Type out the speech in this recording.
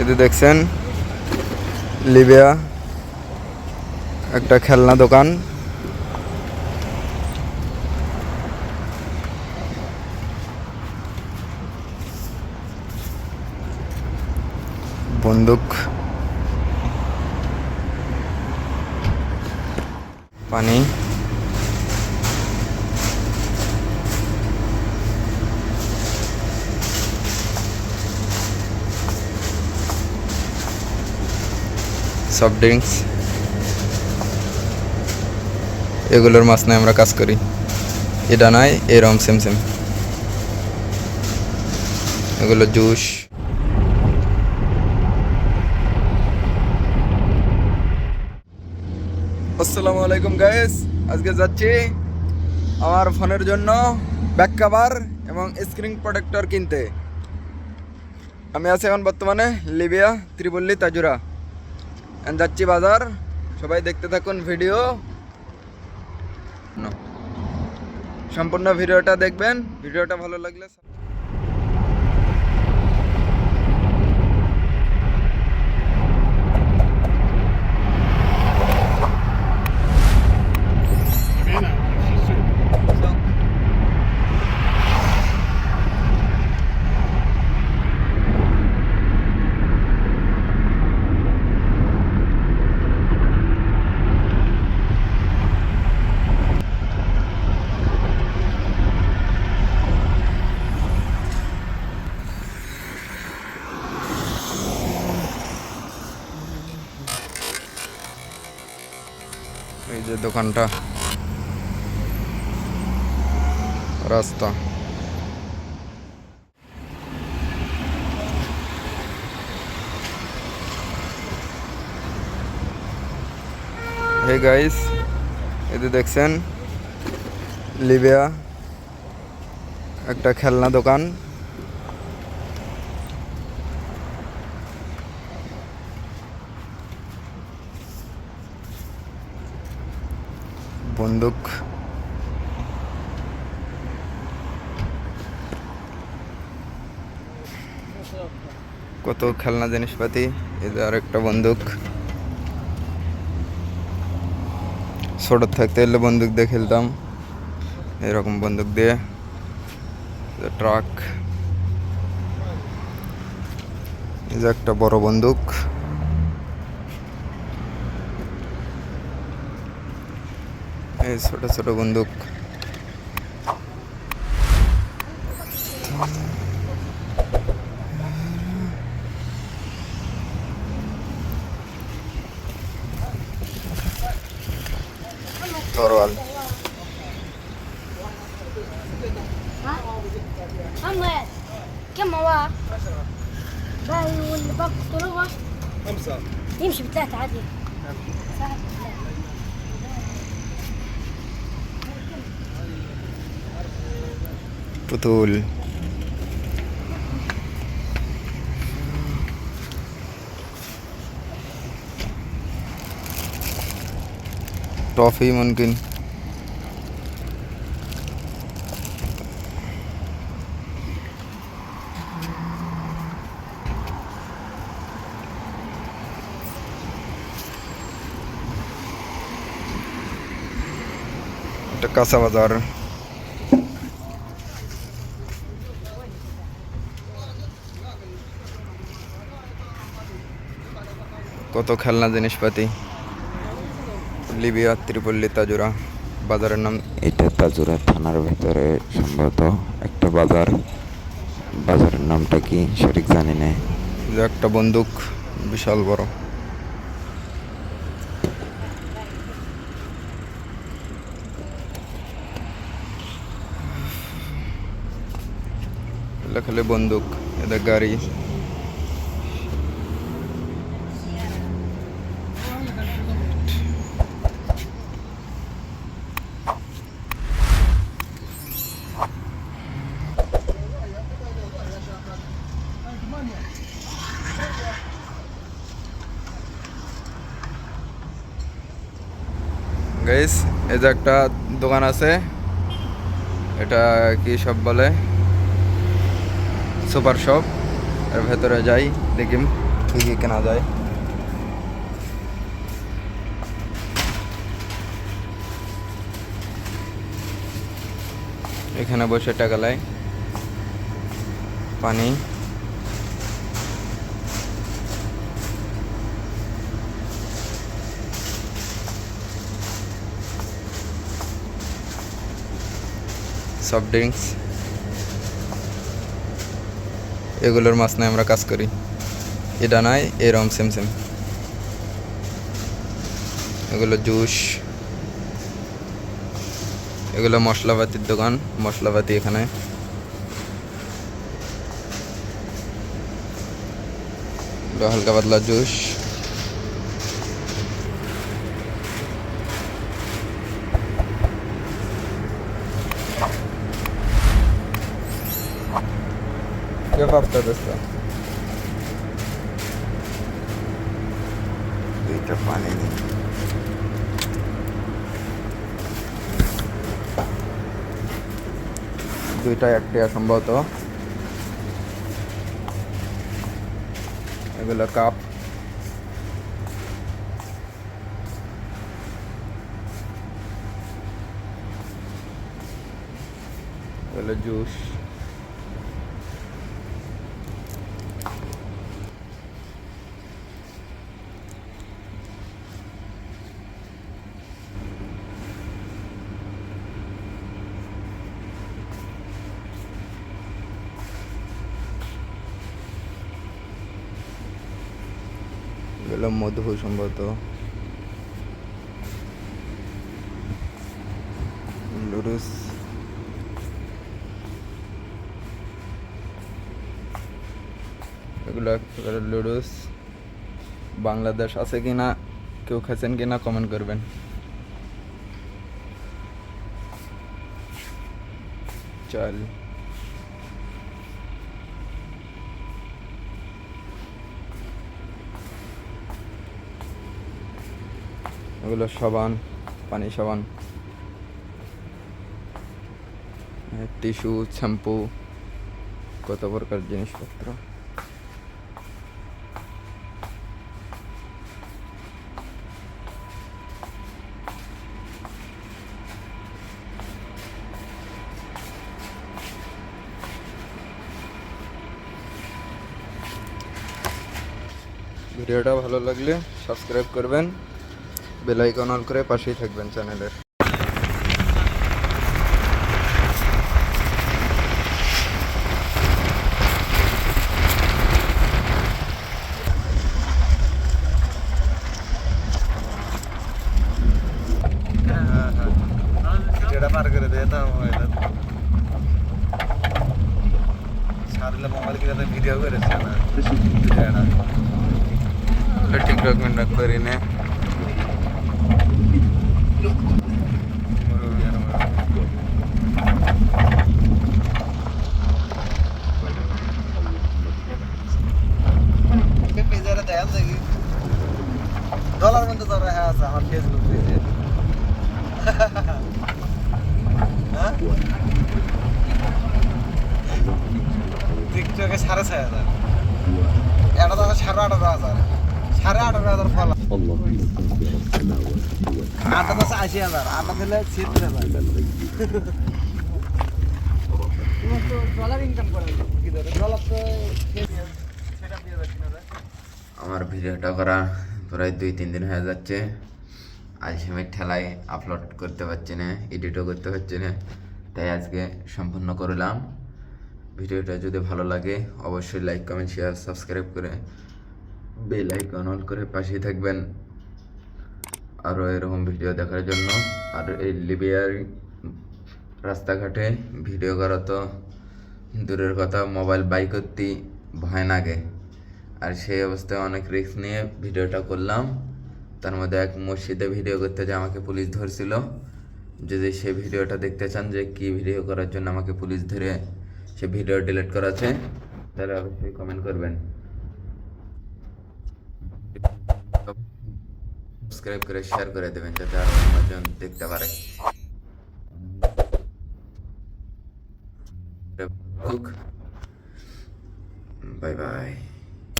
এতে দেখছেন লিবিয়া একটা খেলনা দোকান। বন্দুক। পানি। সফট ড্রিঙ্কস এগুলোর মাছ নিয়ে আমরা কাজ করি। এটা নয় এরম সেম সেম এগুলো জুস আসসালামু আলাইকুম গাইস আজকে যাচ্ছি আমার ফোনের জন্য ব্যাক কাভার এবং স্ক্রিন প্রোটেক্টর কিনতে। আমি আছি এখন বর্তমানে লিবিয়া, ত্রিপল্লী, তাজুরা। যাচ্ছি বাজার। সবাই দেখতে থাকুন ভিডিও সম্পূর্ণ ভিডিওটা দেখবেন। ভিডিওটা ভালো লাগলে এই যে দোকানটা রাস্তা হে গাইস এতে দেখছেন লিবিয়া একটা খেলনা দোকান বন্দুক। কত খেলনা জিনিসপাতি যে আর একটা বন্দুক। ছোট থাকতে এলে বন্দুক দিয়ে খেলতাম, এরকম বন্দুক দিয়ে। ট্রাক। এই যে একটা বড় বন্দুক। এই ছোট ছোট বন্দুক তরোয়াল محمد كم هو؟ باقي واللي باقي طلوع خمسة يمشي بثلاثة عادي ساعة পুতুল টফি মুমকিন এটা কাঁচা বাজার কত খেলনা জিনিসপাতি? Libya Tripoli Tajoura. বাজারের নাম? এটা তাজুরা থানার ভেতরে সম্ভবত একটা বাজার। বাজারের নামটা কি সঠিক জানি না। যে একটা বন্দুক বিশাল বড়। খালি বন্দুক এদের গাড়ি। গাইস এই যে একটা দোকান আছে। এটা কি সব বলে? Super shop. এর ভেতরে যাই দেখি। কী কী কেনা যায়। এখানে বসে টাকা লাই। পানি। সফট ড্রিঙ্কস এগুলোর মাছ নিয়ে আমরা কাজ করি। এটা নাই, এরম সেম সেম এগুলো জুস এগুলো মশলাপাতির দোকান, মশলাপাতি এখানে। হালকা পাতলা জুস Yok haftadası. Kütüphanenin. দুইটাই একটি সম্ভবত এগুলো কাপ এগুলো জুস এগুলো মধু সম্ভবত। লুডুস। এগুলো লুডুস। বাংলাদেশ আছে কি না কেউ খেয়েছেন কি না কমেন্ট করবেন। চাল। এগুলো সাবান পানি সাবান। টিস্যু শ্যাম্পু কত প্রকার জিনিসপত্র। ভিডিওটা ভালো লাগলে সাবস্ক্রাইব করবেন। বেল আইকন অন করে পাশেই থাকবেন চ্যানেলের। ভিডিও করেছে না। টিকটক মিন্টক করি নে মুরব্বি আর মুরব্বি। এই পেজের দেখান দেখি ডলার মধ্যে তো হ্যাঁ আছে আমার ফেসবুক পেজে হ্যাঁ? সাড়ে ছয় হাজার। এটা সাড়ে হাজার। সাড়ে হাজার আশি হাজার দিলে ইনকাম করা কি আমার ভিডিওটা করা প্রায় দুই, তিন দিন হয়ে যাচ্ছে। আমি ঠেলায় আপলোড করতে পারছি না এডিটও করতে পারছি না, তাই আজকে সম্পূর্ণ করলাম। ভিডিওটা যদি ভালো লাগে, অবশ্যই লাইক কমেন্ট শেয়ার সাবস্ক্রাইব করে বেল আইকন অল করে পাশেই থাকবেন। আরও এরকম ভিডিও দেখার জন্য। আর এই লিবিয়ার রাস্তাঘাটে ভিডিও করা তো দূরের কথা মোবাইল বাই করতেই ভয় লাগে। আর সেই অবস্থায় অনেক রিস্ক নিয়ে ভিডিওটা করলাম। তার মধ্যে এক মসজিদে ভিডিও করতে যে আমাকে পুলিশ ধরছিল। যদি সে ভিডিওটা দেখতে চান যে কি ভিডিও করার জন্য আমাকে পুলিশ ধরে সে ভিডিও ডিলিট করাছে তাহলে অবশ্যই কমেন্ট করবেন। সাবস্ক্রাইব করে শেয়ার করে দেবেন, যাতে আরও অন্যজন দেখতে পারে। Bye bye